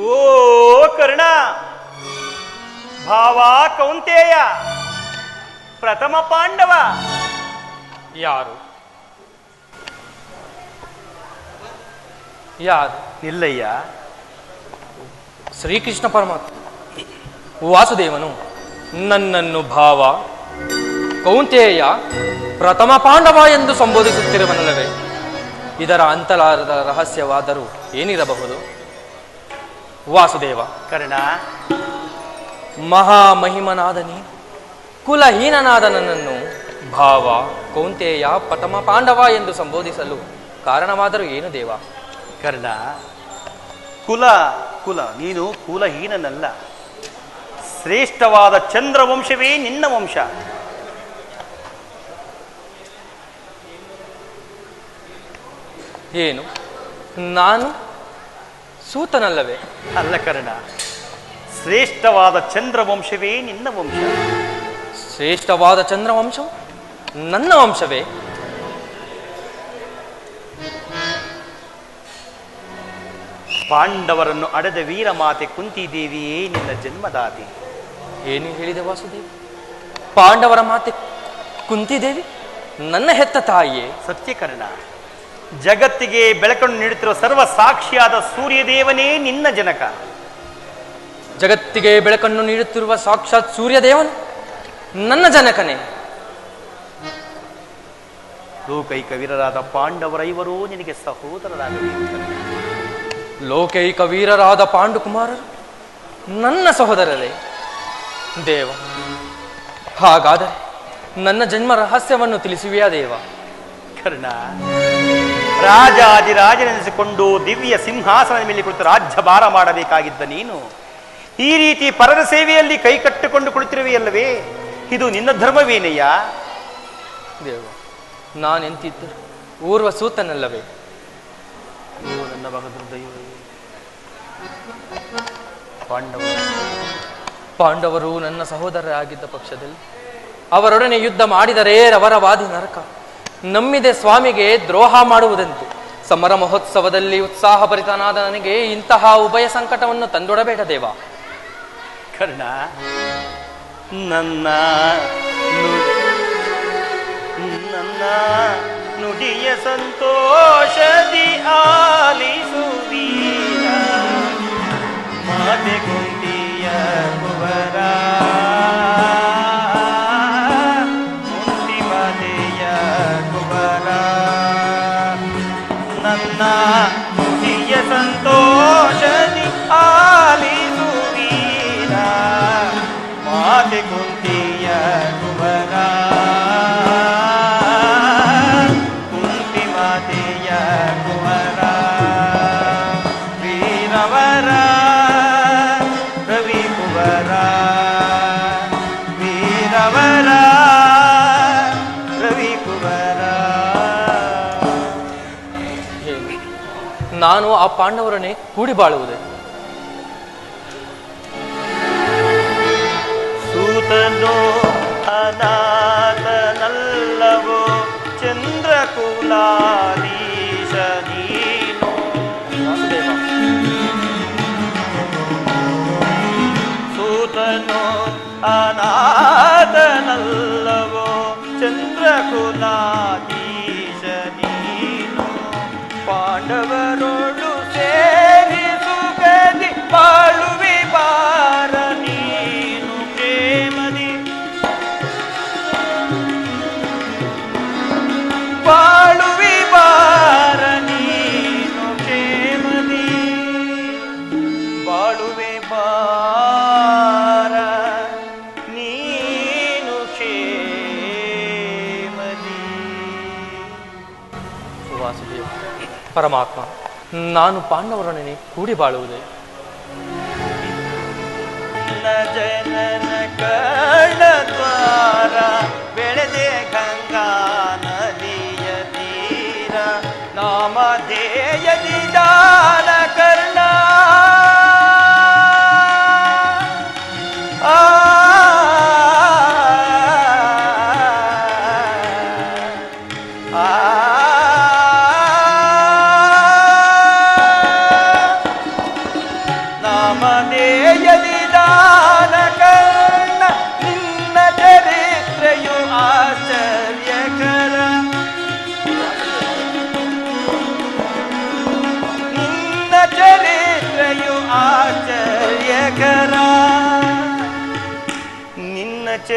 ಓ ಕರ್ಣ. ಭಾವ ಕೌಂತೇಯ. ಪ್ರಥಮ ಪಾಂಡವ. ಯಾರು? ಯಾರು? ಇಲ್ಲಯ್ಯ ಶ್ರೀಕೃಷ್ಣ ಪರಮಾತ್ಮ. ವಾಸುದೇವನು ನನ್ನನ್ನು ಭಾವ ಕೌಂತೇಯ ಪ್ರಥಮ ಪಾಂಡವ ಎಂದು ಸಂಬೋಧಿಸುತ್ತಿರುವನಲ್ಲವೇ. ಇದರ ಅಂತಲಾರದ ರಹಸ್ಯವಾದರೂ ಏನಿರಬಹುದು? ವಾಸುದೇವ. ಕರ್ಣ. ಮಹಾಮಹಿಮನಾದ ನೀನು ಕುಲಹೀನನಾದ ನನ್ನನ್ನು ಭಾವ ಕೌಂತೆಯ ಪ್ರಥಮ ಪಾಂಡವ ಎಂದು ಸಂಬೋಧಿಸಲು ಕಾರಣವಾದರೂ ಏನು ದೇವ? ಕರ್ಣ. ಕುಲ ಕುಲ ನೀನು ಕುಲಹೀನನಲ್ಲ. ಶ್ರೇಷ್ಠವಾದ ಚಂದ್ರವಂಶವೇ ನಿನ್ನ ವಂಶ. ಏನು? ನಾನು ಸೂತನಲ್ಲವೇ? ಅಲ್ಲ ಕರ್ಣ ಶ್ರೇಷ್ಠವಾದ ಚಂದ್ರವಂಶವೇ ನಿನ್ನ ವಂಶ. ಶ್ರೇಷ್ಠವಾದ ಚಂದ್ರವಂಶವು ನನ್ನ ವಂಶವೇ? ಪಾಂಡವರನ್ನು ಅಡೆದ ವೀರಮಾತೆ ಕುಂತಿದೇವಿಯೇ ನಿನ್ನ ಜನ್ಮದಾತಿ. ಏನು ಹೇಳಿದೆ ವಾಸುದೇವ? ಪಾಂಡವರ ಮಾತೆ ಕುಂತಿದೇವಿ ನನ್ನ ಹೆತ್ತ ತಾಯಿಯೇ? ಸತ್ಯಕರ್ಣ ಜಗತ್ತಿಗೆ ಬೆಳಕನ್ನು ನೀಡುತ್ತಿರುವ ಸರ್ವ ಸಾಕ್ಷಿಯಾದ ಸೂರ್ಯದೇವನೇ ನಿನ್ನ ಜನಕ. ಜಗತ್ತಿಗೆ ಬೆಳಕನ್ನು ನೀಡುತ್ತಿರುವ ಸಾಕ್ಷಾತ್ ಸೂರ್ಯದೇವನು ನನ್ನ ಜನಕನೇ. ಲೋಕೈಕ ವೀರರಾದ ಪಾಂಡವರೈವರೂ ನಿನಗೆ ಸಹೋದರರಾಗಬೇಕು. ಲೋಕೈಕ ವೀರರಾದ ಪಾಂಡುಕುಮಾರರು ನನ್ನ ಸಹೋದರರೇ. ದೇವ ಹಾಗಾದರೆ ನನ್ನ ಜನ್ಮ ರಹಸ್ಯವನ್ನು ತಿಳಿಸುವೆಯಾ ದೇವ? ಕರ್ಣ ರಾಜಾದಿರಾಜನೆನಿಸಿಕೊಂಡು ದಿವ್ಯ ಸಿಂಹಾಸನದ ಮೇಲೆ ಕುಳಿತು ರಾಜ್ಯಭಾರ ಮಾಡಬೇಕಾಗಿದ್ದ ನೀನು. ಈ ರೀತಿ ಪರರ ಸೇವೆಯಲ್ಲಿ ಕೈ ಕಟ್ಟಿಕೊಂಡು ಕುಳಿತಿರುವೆಯಲ್ಲವೇ ಇದು ನಿನ್ನ ಧರ್ಮವೇನೆಯ? ದೇವ ನಾನೆಂತಿದ್ದರು ಊರ್ವ ಸೂತನಲ್ಲವೇ? ನನ್ನ. ಪಾಂಡವ ಪಾಂಡವರು. ನನ್ನ ಸಹೋದರರಾಗಿದ್ದ ಪಕ್ಷದಲ್ಲಿ ಅವರೊಡನೆ ಯುದ್ಧ ಮಾಡಿದರೆ ರವರವಾದಿ ನರಕ. ನಮ್ಮಿದೆ ಸ್ವಾಮಿಗೆ ದ್ರೋಹ ಮಾಡುವುದಂತೆ ಸಮರ ಮಹೋತ್ಸವದಲ್ಲಿ ಉತ್ಸಾಹಭರಿತನಾದ ನನಗೆ ಇಂತಹ ಉಭಯ ಸಂಕಟವನ್ನು ತಂದೊಡಬೇಡ ದೇವ. ಕರ್ಣ, ನನ್ನ ನನ್ನ ನುಡಿಯ ಸಂತೋಷದಿ ಆಲಿಸುವೀರ. ಮಾತೆ ನಾನು ಆ ಪಾಂಡವರನ್ನೇ ಕೂಡಿ ಬಾಳುವುದೇ? ಸೂತನೋ ಅನಾಥನಲ್ಲವೋ ಚಂದ್ರಕುಲಾದೀಶ ನೀನು? ಸೂತನೋ ಅನಾಥನಲ್ಲವೋ ನೀನು? ಪಾಂಡವರೊಳು ಪರಮಾತ್ಮ ನಾನು ಪಾಂಡವರೊಡನೆ ಕೂಡಿ ಬಾಳುವುದೇ?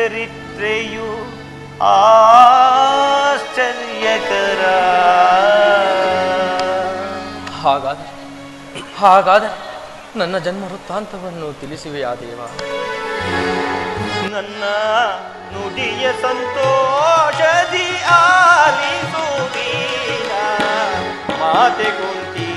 ಚರಿತ್ರೆಯು ಆಶ್ಚರ್ಯಕರ. ಹಾಗಾದರೆ ಹಾಗಾದರೆ ನನ್ನ ಜನ್ಮ ವೃತ್ತಾಂತವನ್ನು ತಿಳಿಸುವೆಯಾ ದೇವ? ನನ್ನ ನುಡಿಯ ಸಂತೋಷದಿ ಆಲಿಸುವುದೀನ ಮಾತೆ ಕುಂತಿಯ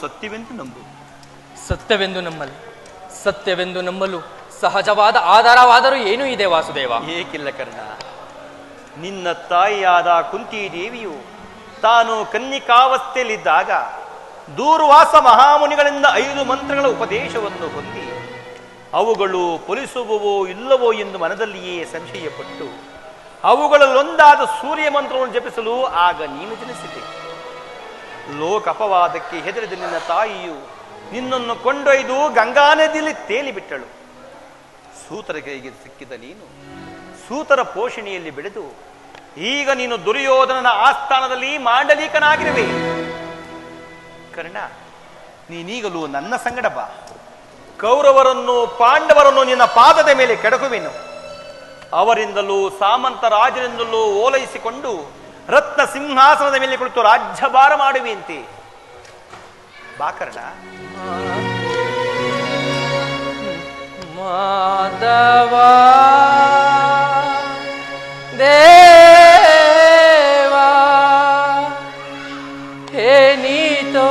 ಸತ್ಯವೆಂದು ನಂಬು. ಸತ್ಯವೆಂದು ನಂಬಲು ಸತ್ಯವೆಂದು ನಂಬಲು ಸಹಜವಾದ ಆಧಾರವಾದರೂ ಏನೂ ಇದೆ ವಾಸುದೇವ. ಏಕಿಲ್ಲ ಕರ್ಣ. ನಿನ್ನ ತಾಯಿಯಾದ ಕುಂತಿ ದೇವಿಯು ತಾನು ಕನ್ನಿಕಾವಸ್ಥೆಯಲ್ಲಿದ್ದಾಗ ದೂರ್ವಾಸ ಮಹಾಮುನಿಗಳಿಂದ ಐದು ಮಂತ್ರಗಳ ಉಪದೇಶವನ್ನು ಹೊಂದಿ ಅವುಗಳು ಫಲಿಸುವವೋ ಇಲ್ಲವೋ ಎಂದು ಮನದಲ್ಲಿಯೇ ಸಂಶಯಪಟ್ಟು ಅವುಗಳಲ್ಲೊಂದಾದ ಸೂರ್ಯ ಮಂತ್ರವನ್ನು ಜಪಿಸಲು ಆಗ ನೀನು ಜನಿಸಿದೆ. ಲೋಕ ಅಪವಾದಕ್ಕೆ ಹೆದರಿದ ನಿನ್ನ ತಾಯಿಯು ನಿನ್ನನ್ನು ಕೊಂಡೊಯ್ದು ಗಂಗಾ ನದಿಯಲ್ಲಿ ತೇಲಿಬಿಟ್ಟಳು. ಸೂತರ ಕೈಗೆ ಸಿಕ್ಕಿದ ನೀನು, ಸೂತರ ಪೋಷಣೆಯಲ್ಲಿ ಬೆಳೆದು, ಈಗ ನೀನು ದುರ್ಯೋಧನನ ಆಸ್ಥಾನದಲ್ಲಿ ಮಾಂಡಲೀಕನಾಗಿರುವೆ. ಕರ್ಣ, ನೀನೀಗಲೂ ನನ್ನ ಸಂಗಡ ಬಾ. ಕೌರವರನ್ನು ಪಾಂಡವರನ್ನು ನಿನ್ನ ಪಾದದ ಮೇಲೆ ಕೆಡಕುವೆನು. ಅವರಿಂದಲೂ ಸಾಮಂತ ರಾಜರಿಂದಲೂ ಓಲೈಸಿಕೊಂಡು ರತ್ನ ಸಿಂಹಾಸನದ ಮೇಲೆ ಕುಳಿತು ರಾಜ್ಯಭಾರ ಮಾಡುವಿ ಅಂತಿ. ಬಾಕರ್ಣ. ಮಾಧವ ದೇವಾ ಹೇ ನೀತೋ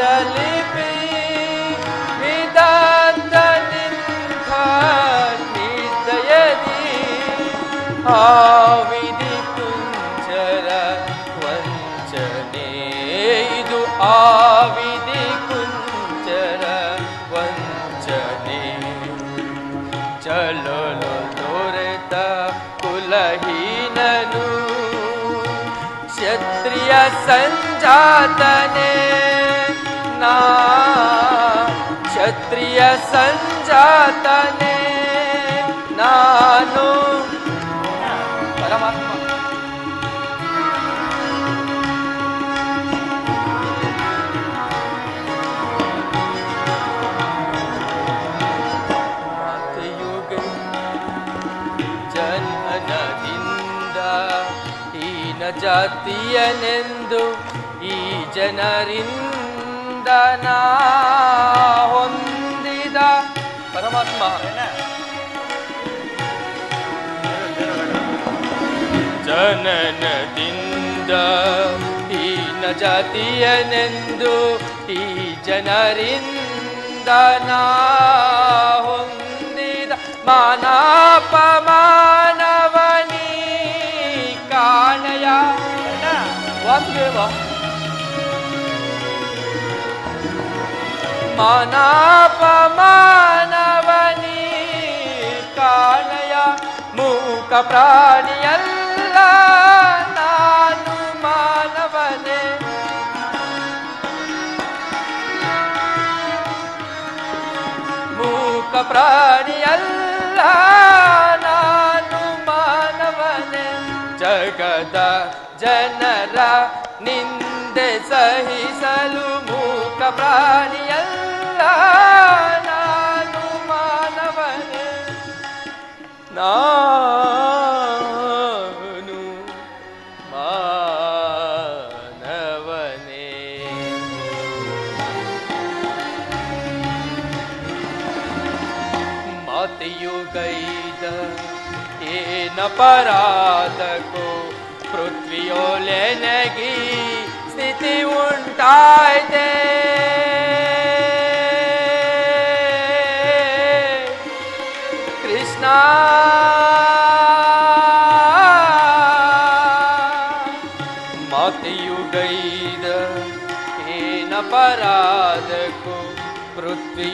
लिपि विदलिखा नियदि आविदि वञ्चने आविदि कुञ्जर वञ्चदे चलो दोरतकुलहीननु ವಂಚನೆ ಚಲೋ ದೊರೆತ ಕುಲಹೀನನು ಕ್ಷತ್ರಿಯ ಸಂಜಾತನೆ ನಾ ಕ್ಷತ್ರಿಯ ಸಂಜಾತನೆ ನಾನು ಪರಮಾತ್ಮ ಮಾತೆಯುಗ ಜನನದಿಂದ ಹೀನ ಜಾತಿಯನೆಂದು ಈ ಜನರಿಂದ ನಾ ಹೊಂದಿದ ಪರಮಾತ್ಮ. ಜನನದಿಂದ ಹೀನ ಜಾತಿಯನೆಂದು ಈ ಜನರಿಂದ ನಾ ಹೊಂದಿದ ಮಾನಾಪಮಾನವನಿ ಕಾಣಯ. ವಾಸುದೇವ. ಮಾನಾಪಮಾನವನಿ ಕಾಣಯ ಮೂಕ ಪ್ರಾಣಿಯಲ್ಲ ನಾನು ಮಾನವನೇ. ಪ್ರಾಣಿಯಲ್ಲ ನಾನು ಮಾನವನೇ. ಜಗದ ಜನರ ನಿಂದೆ ಸಹಿಸಲು ಮೂಕ ಪ್ರಾಣಿಯಲ್ಲ ನಾನು ಮಾನವನೇ. ನಾನು ಮಾನವನೇ. ಮಾತೆಯು ಗೈದ ಏನ ಪರಾಧಕೋ ಸ್ಥಿತಿ ಉಂಟಾಯ್ತೆ.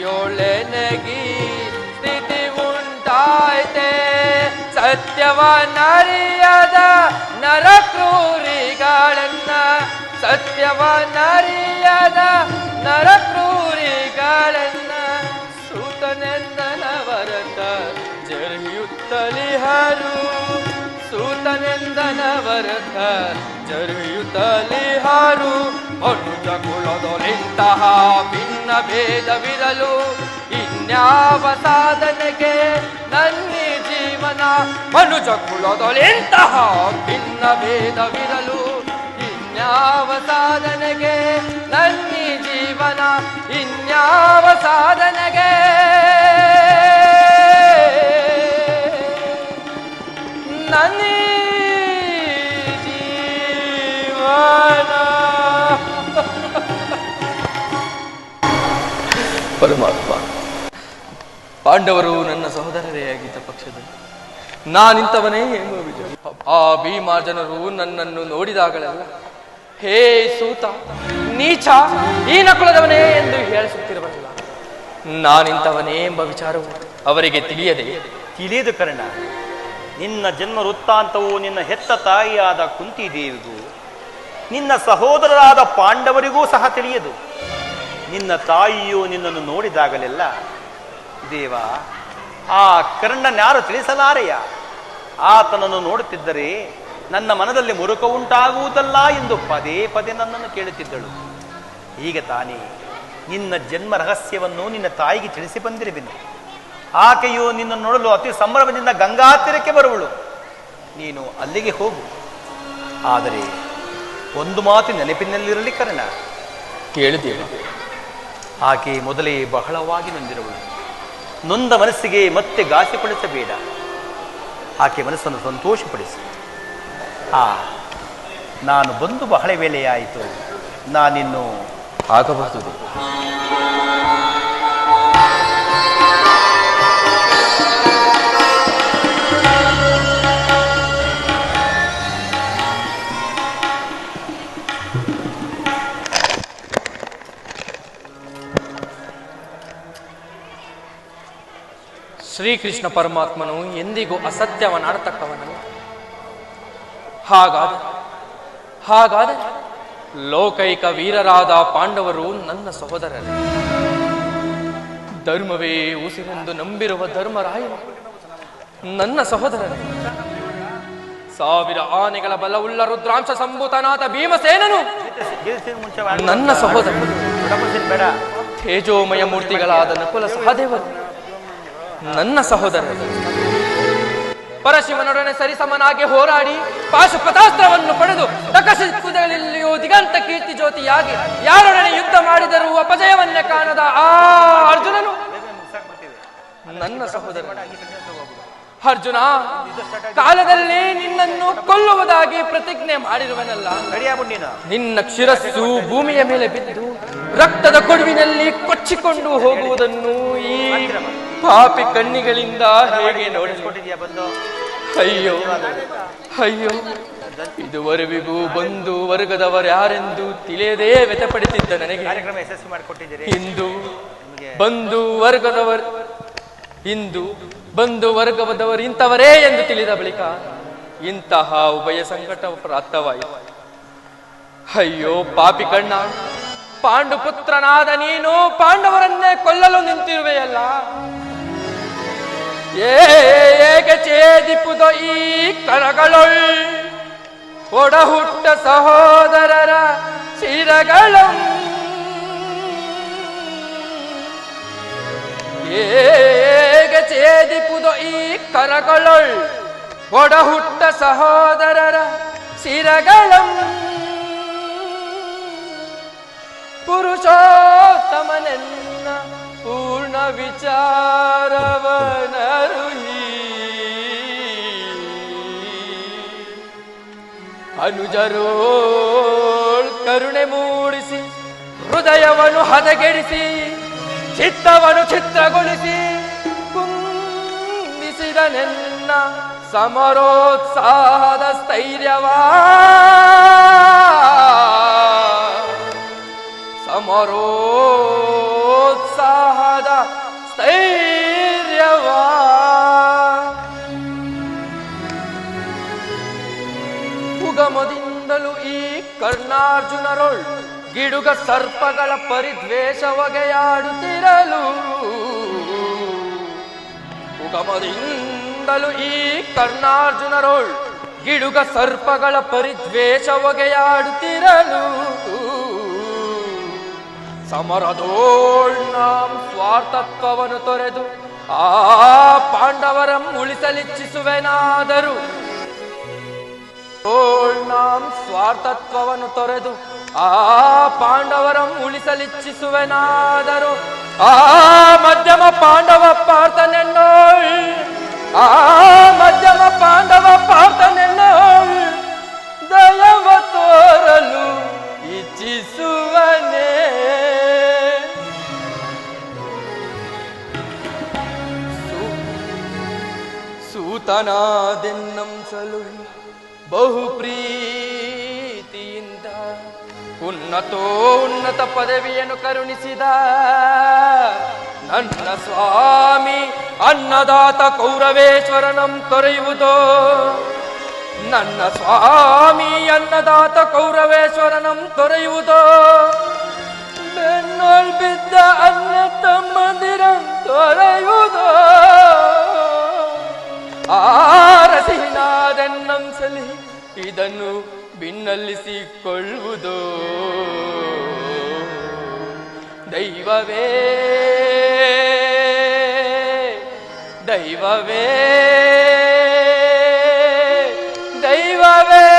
ಪೃಥ್ವಿಯೊಳೆನಗಿ ಸ್ಥಿತಿ ಉಂಟಾಯ್ತೆ. ಸತ್ಯವ ನರಿಯದ ನರಕ್ರೂರಿಗಳನ್ನ ಸತ್ಯವ ನರಿಯದ ನರಕ್ರೂರಿಗಳನ್ನ ಸೂತನೆಂದನ ವರತ ಜರಿಯುತ್ತಲಿಹರು ಸೂತನೆಂದನ ವರತ ಜರಿಯುತ್ತಲಿಹರು ಮನುಜ ಕುಲದೊಲಿಂತಹ ಭಿನ್ನ ಭೇದವಿರಲು ಇನ್ಯಾವ ಸಾಧನೆಗೆ ನನ್ನಿ ಜೀವನ? ಮನುಜ ಕುಲದೊಲಿಂತಹ ಭಿನ್ನ ಭೇದವಿರಲು ಇನ್ಯಾವ ಸಾಧನೆಗೆ ನನ್ನಿ ಜೀವನ? ಇನ್ಯಾವ ಸಾಧನೆಗೆ? ನನ್ನಿ ಪರಮಾತ್ಮ. ಪಾಂಡವರು ನನ್ನ ಸಹೋದರರೇ ಆಗಿದ್ದ ಪಕ್ಷದಲ್ಲಿ ನಾನಿಂತವನೇ ಎಂಬ ವಿಜಯ. ಆ ಭೀಮಾರ್ಜನರು ನನ್ನನ್ನು ನೋಡಿದಾಗಲೆಲ್ಲ, ಹೇ ಸೂತ, ನೀಚ ಈ ನಕುಲದವನೇ ಎಂದು ಹೇಳಿಸುತ್ತಿರಬಲ್ಲ ನಾನಿಂತವನೇ ಎಂಬ ವಿಚಾರವು ಅವರಿಗೆ ತಿಳಿಯದೆ. ತಿಳಿಯದು ಕರ್ಣ, ನಿನ್ನ ಜನ್ಮ ವೃತ್ತಾಂತವು ನಿನ್ನ ಹೆತ್ತ ತಾಯಿಯಾದ ಕುಂತಿದೇವಿಗೂ, ನಿನ್ನ ಸಹೋದರರಾದ ಪಾಂಡವರಿಗೂ ಸಹ ತಿಳಿಯದು. ನಿನ್ನ ತಾಯಿಯು ನಿನ್ನನ್ನು ನೋಡಿದಾಗಲೆಲ್ಲ, ದೇವ, ಆ ಕರ್ಣನ್ಯಾರು ತಿಳಿಸಲಾರೆಯ? ಆತನನ್ನು ನೋಡುತ್ತಿದ್ದರೆ ನನ್ನ ಮನದಲ್ಲಿ ಮುರುಕ ಉಂಟಾಗುವುದಲ್ಲ ಎಂದು ಪದೇ ಪದೇ ನನ್ನನ್ನು ಕೇಳುತ್ತಿದ್ದಳು. ಈಗ ತಾನೇ, ನಿನ್ನ ಜನ್ಮ ರಹಸ್ಯವನ್ನು ನಿನ್ನ ತಾಯಿಗೆ ತಿಳಿಸಿ ಬಂದಿರುವೆನು. ಆಕೆಯು ನಿನ್ನನ್ನು ನೋಡಲು ಅತಿ ಸಂಭ್ರಮದಿಂದ ಗಂಗಾ ತೀರಕ್ಕೆ ಬರುವಳು. ನೀನು ಅಲ್ಲಿಗೆ ಹೋಗು. ಆದರೆ ಒಂದು ಮಾತು ನೆನಪಿನಲ್ಲಿರಲಿ ಕರ್ಣ. ಕೇಳಿದೇವ ಆಕೆ ಮೊದಲೇ ಬಹಳವಾಗಿ ನೊಂದಿರುವಳು. ನೊಂದ ಮನಸ್ಸಿಗೆ ಮತ್ತೆ ಗಾಸಿಪಡಿಸಬೇಡ ಆಕೆ ಮನಸ್ಸನ್ನು ಸಂತೋಷಪಡಿಸು. ಆ, ನಾನು ಬಂದು ಬಹಳ ವೇಳೆಯಾಯಿತು ನಾನಿನ್ನು ಆಗಬಹುದು. ಶ್ರೀಕೃಷ್ಣ ಪರಮಾತ್ಮನು ಎಂದಿಗೂ ಅಸತ್ಯವನಾಡತಕ್ಕವನಲ್ಲ ಹಾಗಾದ ಹಾಗಾದರೆ ಲೋಕೈಕ ವೀರರಾದ ಪಾಂಡವರು ನನ್ನ ಸಹೋದರರು ಧರ್ಮವೇ ಉಸಿರೆಂದು ನಂಬಿರುವ ಧರ್ಮರಾಯ ನನ್ನ ಸಹೋದರರೇ ಸಾವಿರ ಆನೆಗಳ ಬಲವುಳ್ಳ ರುದ್ರಾಂಶ ಸಂಭೂತನಾದ ಭೀಮಸೇನನು ನನ್ನ ಸಹೋದರ ಬೇಡ. ತೇಜೋಮಯ ಮೂರ್ತಿಗಳಾದ ನಕುಲ ಸಹದೇವರು ನನ್ನ ಸಹೋದರ, ಪರಶಿವನೊಡನೆ ಸರಿಸಮನಾಗಿ ಹೋರಾಡಿ ಪಾಶುಪತಾಸ್ತ್ರವನ್ನು ಪಡೆದು ತಕಶಿಕ್ಕುದಲ್ಲಿಯೂ ದಿಗಂತ ಕೀರ್ತಿ ಜ್ಯೋತಿಯಾಗಿ ಯಾರೊಡನೆ ಯುದ್ಧ ಮಾಡಿದರೂ ಅಪಜಯವನ್ನೇ ಕಾಣದ ಆ ಅರ್ಜುನನು. ನನ್ನ ಸಹೋದರ, ಅರ್ಜುನ, ಕಾಲದಲ್ಲಿ ನಿನ್ನನ್ನು ಕೊಲ್ಲುವುದಾಗಿ ಪ್ರತಿಜ್ಞೆ ಮಾಡಿರುವನಲ್ಲ. ನಿನ್ನ ಶಿರಸ್ಸು ಭೂಮಿಯ ಮೇಲೆ ಬಿದ್ದು ರಕ್ತದ ಕೊಡುವಿನಲ್ಲಿ ಕೊಚ್ಚಿಕೊಂಡು ಹೋಗುವುದನ್ನು ಈ ಪಾಪಿ ಕಣ್ಣಿಗಳಿಂದ ಹೇಗೆ ಬಂದು? ಅಯ್ಯೋ ಅಯ್ಯೋ ಇದುವರೆವಿಗೂ ಬಂದು ವರ್ಗದವರ್ಯಾರೆಂದು ತಿಳಿಯದೇ ವ್ಯಥಪಡಿಸಿದ್ದ ನನಗೆ. ಕಾರ್ಯಕ್ರಮ ಯಶಸ್ವಿ ಮಾಡಿಕೊಟ್ಟಿದ್ದೀರಿ. ಇಂದು ಬಂದು ವರ್ಗದವರು ಇಂದು ಬಂದು ವರ್ಗದವರು ಇಂಥವರೇ ಎಂದು ತಿಳಿದ ಬಳಿಕ ಇಂತಹ ಉಭಯ ಸಂಕಟ ಪ್ರಾಪ್ತವಾಯಿತು ಅಯ್ಯೋ ಪಾಪಿ ಕಣ್ಣ ಪಾಂಡು ಪುತ್ರನಾದ ನೀನು ಪಾಂಡವರನ್ನೇ ಕೊಲ್ಲಲು ನಿಂತಿರುವೆಯಲ್ಲ. ಏಗೆ ಚೇದಿಪುದ ಈ ಕರಗಳೊಳ್ ಒಡ ಹುಟ್ಟ ಸಹೋದರರ ಶಿರಗಳ. ಏಗೆ ಚೇದಿಪುದ ಈ ಕರಗಳೊಳ್ ಒಡ ಹುಟ್ಟ ಸಹೋದರರ ಶಿರಗಳಂ. ಪುರುಷೋತ್ತಮನೆನ್ನ ಪೂರ್ಣ ವಿಚಾರವನರುಹಿ ಅನುಜರೋಳ್ ಕರುಣೆ ಮೂಡಿಸಿ ಹೃದಯವನ್ನು ಹದಗೆಡಿಸಿ ಚಿತ್ತವನ್ನು ಚಿತ್ರಗೊಳಿಸಿ ಕುಂದಿಸಿದ ನೆನ್ನ ಸಮರೋತ್ಸಾಹದ ಸ್ಥೈರ್ಯವಾ. ಸಮರೋತ್ಸಾಹದ ಕರ್ಣಾರ್ಜುನರೊಳ್ ಗಿಡುಗ ಸರ್ಪಗಳ ಪರಿದ್ವೇಷ ಒಗೆಯಾಡುತ್ತಿರಲು ಉಗಮದಿಂದಲೂ ಈ ಕರ್ಣಾರ್ಜುನರೊಳ್ ಗಿಡುಗ ಸರ್ಪಗಳ ಪರಿದ್ವೇಷ ಒಗೆಯಾಡುತ್ತಿರಲು ಸಮರದೋಳ್ ನಾಮ್ ಸ್ವಾರ್ಥತ್ವವನ್ನು ತೊರೆದು ಆ ಪಾಂಡವರಂ ಉಳಿಸಲಿಚ್ಛಿಸುವೆನಾದರೂ ನಾಂ ಸ್ವಾರ್ಥತ್ವವನ್ನು ತೊರೆದು ಆ ಪಾಂಡವರಂ ಉಳಿಸಲಿಚ್ಛಿಸುವೆನಾದರೂ. ಆ ಮಧ್ಯಮ ಪಾಂಡವ ಪಾರ್ಥನೆನ್ನೋಳ್. ಆ ಮಧ್ಯಮ ಪಾಂಡವ ಪಾರ್ಥನೆನ್ನೋಳ್. ದಯವ ತೋರಲು ಇಚ್ಛಿಸುವನೇ. ಸೂತನಾದೆನ್ನಂ ಸೂತನಾದೆನ್ನಂಸಲು ಬಹು ಪ್ರೀತಿಯಿಂದ ಉನ್ನತೋ ಉನ್ನತ ಪದವಿಯನ್ನು ಕರುಣಿಸಿದ ನನ್ನ ಸ್ವಾಮಿ ಅನ್ನದಾತ ಕೌರವೇಶ್ವರನಂ ತೊರೆಯುವುದೋ. ನನ್ನ ಸ್ವಾಮಿ ಅನ್ನದಾತ ಕೌರವೇಶ್ವರನಂ ತೊರೆಯುವುದೋ. ಬೆನ್ನೋಳ್ ಬಿದ್ದ ಅನ್ನ ತಮ್ಮಂದಿರಂ ತೊರೆಯುವುದೋ. ಇದನ್ನು ಭಿನ್ನಲ್ಲಿಸಿಕೊಳ್ಳುವುದು ದೈವವೇ ದೈವವೇ ದೈವವೇ.